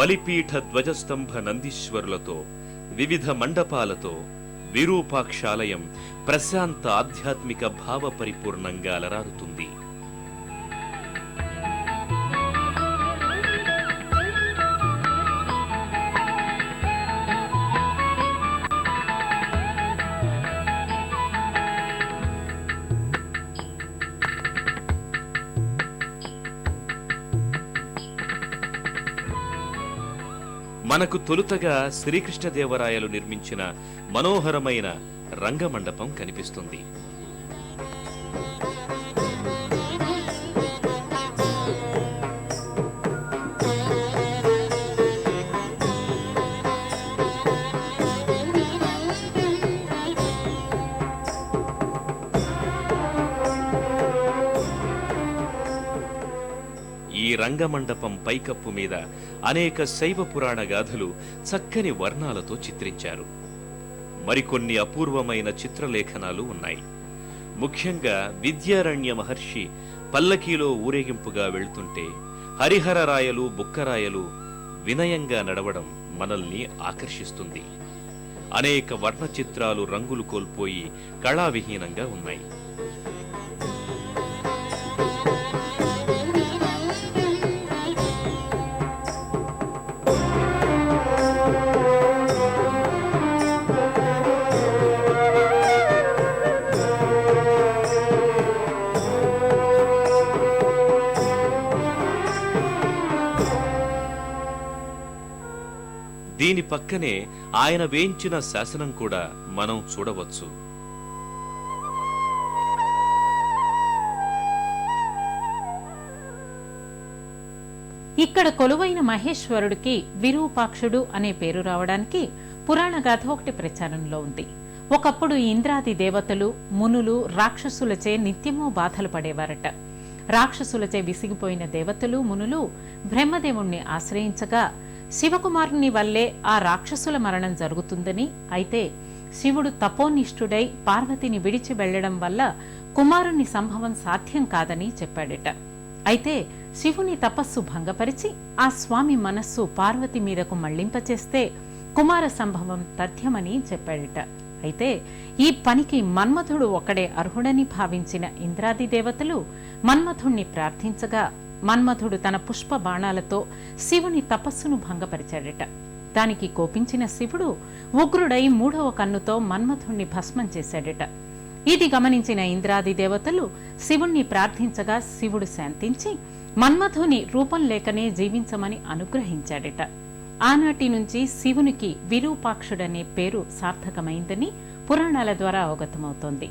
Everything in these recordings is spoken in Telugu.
బలిపీఠ ధ్వజస్తంభ నందీశ్వరులతో వివిధ మండపాలతో విరూపాక్షాలయం ప్రశాంత ఆధ్యాత్మిక భావ పరిపూర్ణంగా అలరారుతుంది. మనకు తొలుతగా శ్రీకృష్ణదేవరాయలు నిర్మించిన మనోహరమైన రంగమండపం కనిపిస్తుంది. రంగమండపం పైకప్పు మీద అనేక శైవ పురాణ గాథలు చక్కని వర్ణాలతో చిత్రించారు. మరికొన్ని అపూర్వమైన చిత్రలేఖనాలు ఉన్నాయి. ముఖ్యంగా విద్యారణ్య మహర్షి పల్లకీలో ఊరేగింపుగా వెళ్తుంటే హరిహరరాయలు బుక్కరాయలు వినయంగా నడవడం మనల్ని ఆకర్షిస్తుంది. అనేక వర్ణ చిత్రాలు రంగులు కోల్పోయి కళావిహీనంగా ఉన్నాయి. దీని పక్కనే ఆయన వేయించిన శాసనం కూడా మనం చూడవచ్చు. ఇక్కడ కొలువైన మహేశ్వరుడికి విరూపాక్షుడు అనే పేరు రావడానికి పురాణ గాథ ఒకటి ప్రచారంలో ఉంది. ఒకప్పుడు ఇంద్రాది దేవతలు మునులు రాక్షసులచే నిత్యము బాధలు పడేవారట. రాక్షసులచే విసిగిపోయిన దేవతలు మునులు బ్రహ్మదేవుణ్ణి ఆశ్రయించగా శివకుమారుని వల్లే ఆ రాక్షసుల మరణం జరుగుతుందని అయితే శివుడు తపోనిష్ఠుడై పార్వతిని విడిచి వెళ్ళడం వల్ల కుమారుని సంభవం సాధ్యం కాదని చెప్పాడట. అయితే శివుని తపస్సు భంగపరిచి ఆ స్వామి మనస్సు పార్వతి మీదకు మళ్ళింపచేస్తే కుమార సంభవం తథ్యమని చెప్పాడట. అయితే ఈ పనికి మన్మథుడు ఒకడే అర్హుడని భావించిన ఇంద్రాది దేవతలు మన్మథుణ్ణి ప్రార్థించగా మన్మథుడు తన పుష్ప బాణాలతో శివుని తపస్సును భంగపరిచాడట. దానికి కోపించిన శివుడు ఉగ్రుడై మూడవ కన్నుతో మన్మథుణ్ణి భస్మం చేశాడట. ఇది గమనించిన ఇంద్రాది దేవతలు శివుణ్ణి ప్రార్థించగా శివుడు శాంతించి మన్మథుని రూపం లేకనే జీవించమని అనుగ్రహించాడట. ఆనాటి నుంచి శివునికి విరూపాక్షుడనే పేరు సార్థకమైందని పురాణాల ద్వారా అవగతమవుతోంది.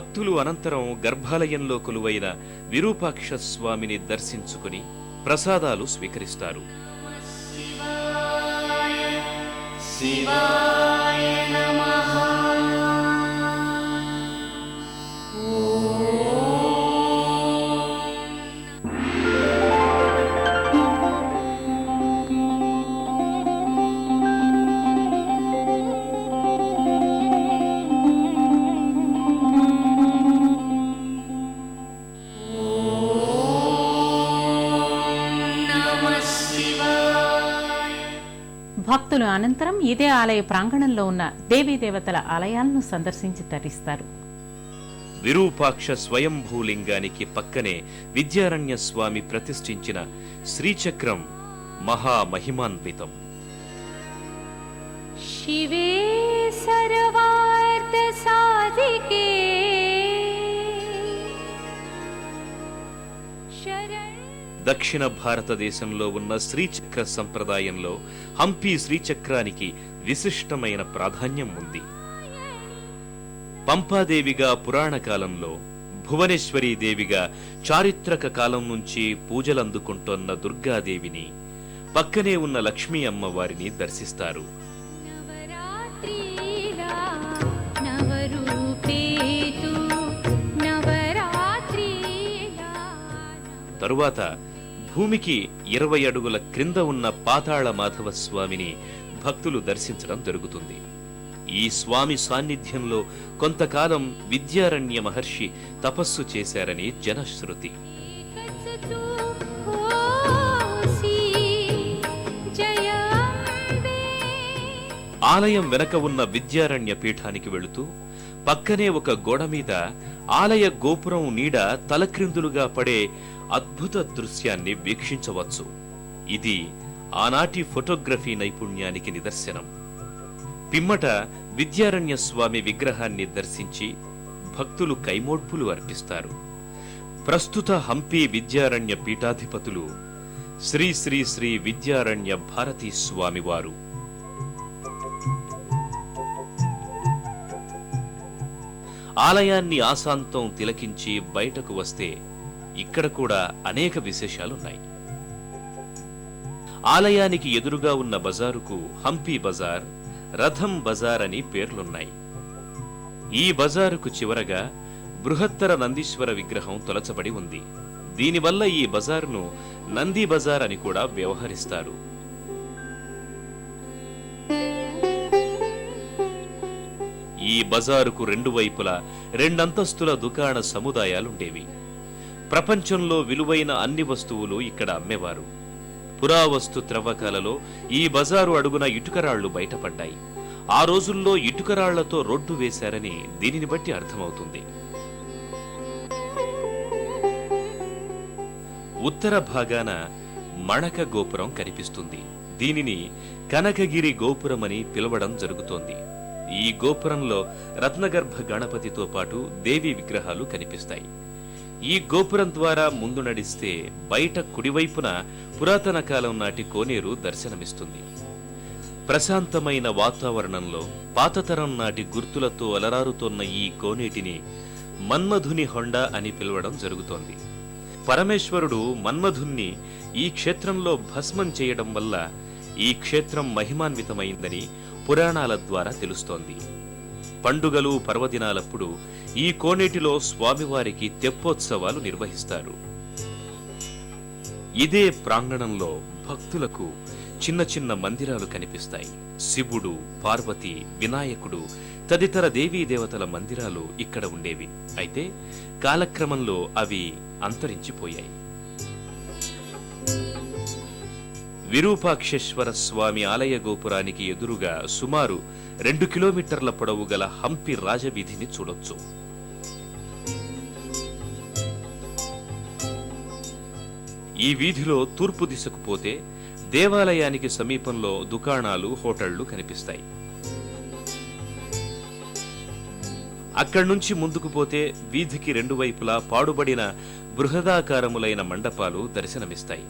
భక్తులు అనంతరం గర్భాలయంలో కొలువైన విరూపాక్ష స్వామిని దర్శించుకుని ప్రసాదాలు స్వీకరిస్తారు. భక్తులు అనంతరం ఇదే ఆలయ ప్రాంగణంలో ఉన్న దేవీదేవతల ఆలయాలను సందర్శించి తరిస్తారు. విరూపాక్ష స్వయంభూలింగానికి పక్కనే విద్యారణ్య స్వామి ప్రతిష్ఠించిన శ్రీచక్రం మహామహిమాన్వితం. शिवे దక్షిణ భారతదేశంలో ఉన్న శ్రీచక్ర సంప్రదాయంలో హంపి శ్రీచక్రానికి విశిష్టమైన ప్రాధాన్యం ఉంది. పంపాదేవిగా పురాణ కాలంలో భువనేశ్వరీదేవిగా చారిత్రక కాలం నుంచి పూజలందుకుంటోన్న దుర్గాదేవిని పక్కనే ఉన్న లక్ష్మీ అమ్మవారిని దర్శిస్తారు. తరువాత భూమికి ఇరవై అడుగుల క్రింద ఉన్న పాతాళ మాధవ స్వామిని భక్తులు దర్శించడం జరుగుతుంది. ఈ స్వామి సాన్నిధ్యంలో కొంతకాలం విద్యారణ్య మహర్షి తపస్సు చేశారని జనశ్రుతి. ఆలయం వెనక ఉన్న విద్యారణ్య పీఠానికి వెళుతూ పక్కనే ఒక గోడ మీద ఆలయ గోపురం నీడ తలక్రిందులుగా పడే అద్భుత దృశ్యాన్ని వీక్షించవచ్చు. ఇది ఆనాటి ఫోటోగ్రఫీ నైపుణ్యానికి నిదర్శనం. పిమ్మట విద్యారణ్య స్వామి విగ్రహాన్ని దర్శించి భక్తులు కైమోడ్పులు అర్పిస్తారు. ప్రస్తుత హంపి విద్యారణ్య పీఠాధిపతులు శ్రీ శ్రీ శ్రీ విద్యారణ్య భారతీ స్వామివారు ఆలయాన్ని ఆశాంతం తిలకించి బయటకు వస్తే ఇక్కడ కూడా అనేక విశేషాలున్నాయి. ఆలయానికి ఎదురుగా ఉన్న బజారుకు హంపి బజార్ రథం బజార్ అని పేర్లున్నాయి. ఈ బజారుకు చివరగా బృహత్తర నందీశ్వర విగ్రహం తొలచబడి ఉంది. దీనివల్ల ఈ బజారును నంది బజార్ అని కూడా వ్యవహరిస్తారు. ఈ బజారుకు రెండు వైపులా రెండంతస్తుల దుకాణ సముదాయాలుండేవి. ప్రపంచంలో విలువైన అన్ని వస్తువులు ఇక్కడ అమ్మేవారు. పురావస్తు త్రవ్వకాలలో ఈ బజారు అడుగున ఇటుకరాళ్ళు బయటపడ్డాయి. ఆ రోజుల్లో ఇటుకరాళ్ళతో రోడ్డు వేశారని దీనిని బట్టి అర్థమవుతుంది. ఉత్తర భాగాన మణక గోపురం కనిపిస్తుంది. దీనిని కనకగిరి గోపురమని పిలవడం జరుగుతోంది. ఈ గోపురంలో రత్నగర్భ గణపతితో పాటు దేవి విగ్రహాలు కనిపిస్తాయి. ఈ గోపురం ద్వారా ముందు నడిస్తే బయట కుడివైపున పురాతన కాలం నాటి కోనేరు దర్శనమిస్తుంది. ప్రశాంతమైన వాతావరణంలో పాతతరం నాటి గుర్తులతో అలరారుతోన్న ఈ కోనేటిని మన్మధుని హొండ అని పిలవడం జరుగుతోంది. పరమేశ్వరుడు మన్మధుణ్ణి ఈ క్షేత్రంలో భస్మం చేయడం వల్ల ఈ క్షేత్రం మహిమాన్వితమైందని పురాణాల ద్వారా తెలుస్తోంది. పండుగలు పర్వదినాలప్పుడు ఈ కోనేటిలో స్వామివారికి తెప్పోత్సవాలు నిర్వహిస్తారు. ఇదే ప్రాంగణంలో భక్తులకు చిన్న చిన్న మందిరాలు కనిపిస్తాయి. శివుడు పార్వతి వినాయకుడు తదితర దేవీ దేవతల మందిరాలు ఇక్కడ ఉండేవి. అయితే కాలక్రమంలో అవి అంతరించిపోయాయి. విరూపాక్షేశ్వర స్వామి ఆలయ గోపురానికి ఎదురుగా సుమారు రెండు కిలోమీటర్ల పొడవు గల హంపి రాజవీధిని చూడొచ్చు. ఈ వీధిలో తూర్పు దిశకు పోతే దేవాలయానికి సమీపంలో దుకాణాలు హోటళ్ళు కనిపిస్తాయి. అక్కడి నుంచి ముందుకు పోతే వీధికి రెండు వైపులా పాడుబడిన బృహదాకారములైన మండపాలు దర్శనమిస్తాయి.